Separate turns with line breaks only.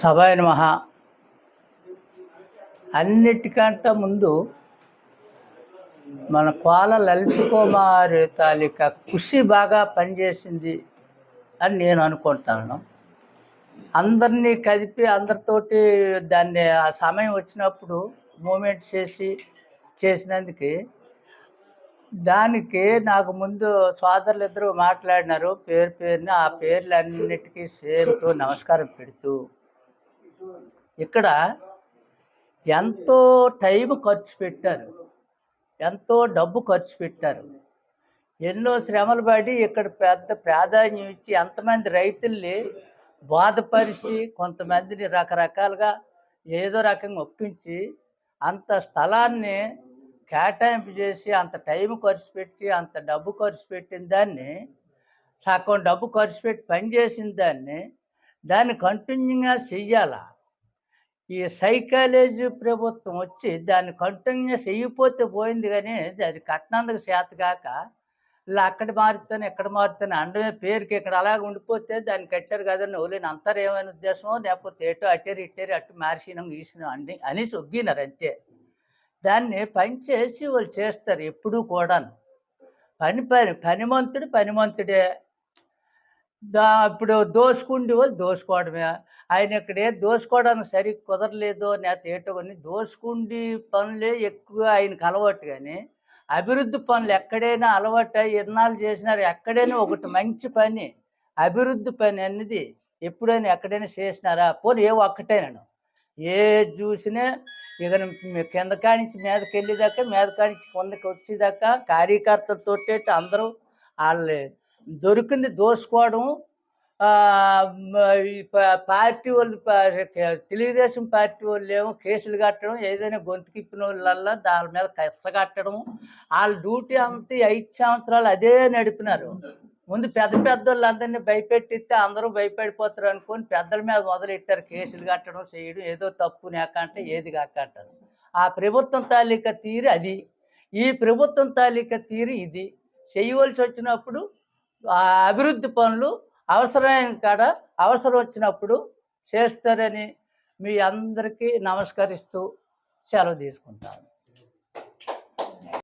సభాయ నమః. అన్నిటికంటే ముందు మన కోల లలిత కుమారి తాలిక కృషి బాగా పనిచేసింది అని నేను అనుకుంటాను. అందరినీ కదిపి అందరితోటి దాన్ని ఆ సమయం వచ్చినప్పుడు మూమెంట్ చేసి చేసినందుకు దానికి నాకు ముందు సోదరులు ఇద్దరు మాట్లాడినారు. పేరు పేరున ఆ పేర్లన్నిటికీ సేమ్తో నమస్కారం పెడుతూ ఇక్కడ ఎంతో టైం ఖర్చు పెట్టారు. ఎంతో డబ్బు ఖర్చు పెట్టారు. ఎన్నో శ్రమలు పడి ఇక్కడ పెద్ద ప్రాధాన్యం ఇచ్చి ఎంతమంది రైతుల్ని బాధపరిచి కొంతమందిని రకరకాలుగా ఏదో రకంగా ఒప్పించి అంత స్థలాన్ని కేటాయింపు చేసి అంత టైం ఖర్చు పెట్టి అంత డబ్బు ఖర్చు పెట్టిన దాన్ని సగం డబ్బు ఖర్చు పెట్టి పనిచేసిన దాన్ని దాన్ని కంటిన్యూగా చెయ్యాల? ఈ సైకాలజీ ప్రభుత్వం వచ్చి దాన్ని కంటిన్యూగా చెయ్యిపోతే పోయింది కానీ అది కట్టినందుకు చేత కాక ఇలా అక్కడ మారుతాను ఎక్కడ మారుతాను అండమే పేరుకి ఇక్కడ అలాగ ఉండిపోతే దాన్ని కట్టారు కదండి ఓలేని అంతర్ ఏమైనా ఉద్దేశమో లేకపోతే ఏటో అట్టేరు ఇట్టారు అట్టు మార్చినాం గీసినాం అండి అని సొగ్గినారు అంతే. దాన్ని పని చేసి వాళ్ళు చేస్తారు ఎప్పుడూ కూడాను. పని పని పనిమంతుడు పనిమంతుడే దా ఇప్పుడు దోసుకుండి వాళ్ళు దోసుకోవడమే. ఆయన ఇక్కడే దోసుకోవడానికి సరి కుదరలేదు లేకపోతే ఏటో కొన్ని దోసుకుండి పనులే ఎక్కువ ఆయనకు అలవాటు కానీ అభివృద్ధి పనులు ఎక్కడైనా అలవాటు ఎన్నాళ్ళు ఇన్నాళ్ళు చేసినారు ఎక్కడైనా ఒకటి మంచి పని అభివృద్ధి పని అనేది ఎప్పుడైనా ఎక్కడైనా చేసినారా? పోనీ ఏ ఒక్కటేనాను. ఏ చూసినా ఇక కింద కానించి మీదకి వెళ్ళేదాకా మీద కానించి కిందకి వచ్చేదాకా కార్యకర్తలతో అందరూ వాళ్ళు దొరికింది దోసుకోవడం పార్టీ వాళ్ళు తెలుగుదేశం పార్టీ వాళ్ళు ఏమో కేసులు కట్టడం ఏదైనా గొంతుకిప్పిన వాళ్ళల్లా దాని మీద కష్ట కట్టడం వాళ్ళ డ్యూటీ అంతా ఐదు సంవత్సరాలు అదే నడిపినారు. ముందు పెద్ద పెద్ద వాళ్ళందరినీ భయపెట్టిస్తే అందరూ భయపడిపోతారు అనుకొని పెద్దల మీద మొదలెట్టారు కేసులు కట్టడం చేయడం ఏదో తప్పు నేకంటే ఏది కాకంటారు ఆ ప్రభుత్వం తాలూకా తీరు అది. ఈ ప్రభుత్వం తాలూకా తీరు ఇది. చేయవలసి వచ్చినప్పుడు అభివృద్ధి పనులు అవసరమైన కాడ అవసరం వచ్చినప్పుడు చేస్తారని మీ అందరికీ నమస్కరిస్తూ సెలవు తీసుకుంటాను.